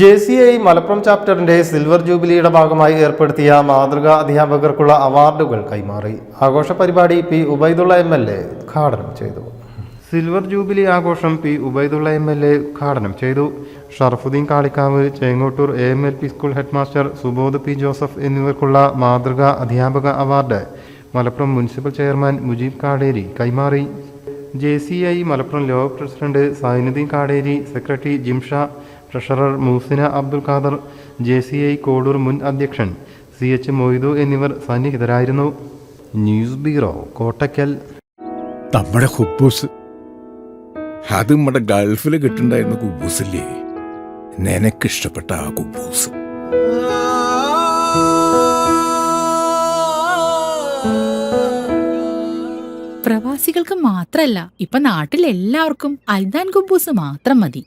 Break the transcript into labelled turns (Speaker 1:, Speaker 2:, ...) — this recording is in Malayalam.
Speaker 1: ജെ സി ഐ മലപ്പുറം ചാപ്റ്ററിന്റെ സിൽവർ ജൂബിലിയുടെ ഭാഗമായി ഏർപ്പെടുത്തിയ മാതൃകാ അധ്യാപകർക്കുള്ള അവാർഡുകൾ കൈമാറി. ആഘോഷ പരിപാടി P Ubaidulla M L A ഉദ്ഘാടനം ചെയ്തു. സിൽവർ ജൂബിലി ആഘോഷം P Ubaidulla M L A ഉദ്ഘാടനം ചെയ്തു. Sharafuddin Kalikavu Chengottur A M L P school headmaster Subodh P Joseph എന്നിവർക്കുള്ള മാതൃകാ അധ്യാപക award Malappuram municipal chairman Mujeeb Kaderi കൈമാറി. ജെ സി ഐ മലപ്പുറം ലോക president Zainuddin Kaderi secretary Jimsha treasurer Moosina Abdul Khader J C I Kodur മുൻ അധ്യക്ഷൻ സി എച്ച് മൊയ്തു എന്നിവർ സന്നിഹിതരായിരുന്നു. News bureau Kottakkal.
Speaker 2: നമ്മുടെ ഹുബൂസ്. അത് നമ്മുടെ ഗൾഫിൽ കിട്ടുണ്ടായിരുന്ന കുബൂസില്ലേ? നിനക്കിഷ്ടപ്പെട്ട ആ കുബൂസ്.
Speaker 3: പ്രവാസികൾക്ക് മാത്രല്ല ഇപ്പൊ നാട്ടിൽ എല്ലാവർക്കും അൽദാൻ കുബൂസ് മാത്രം മതി.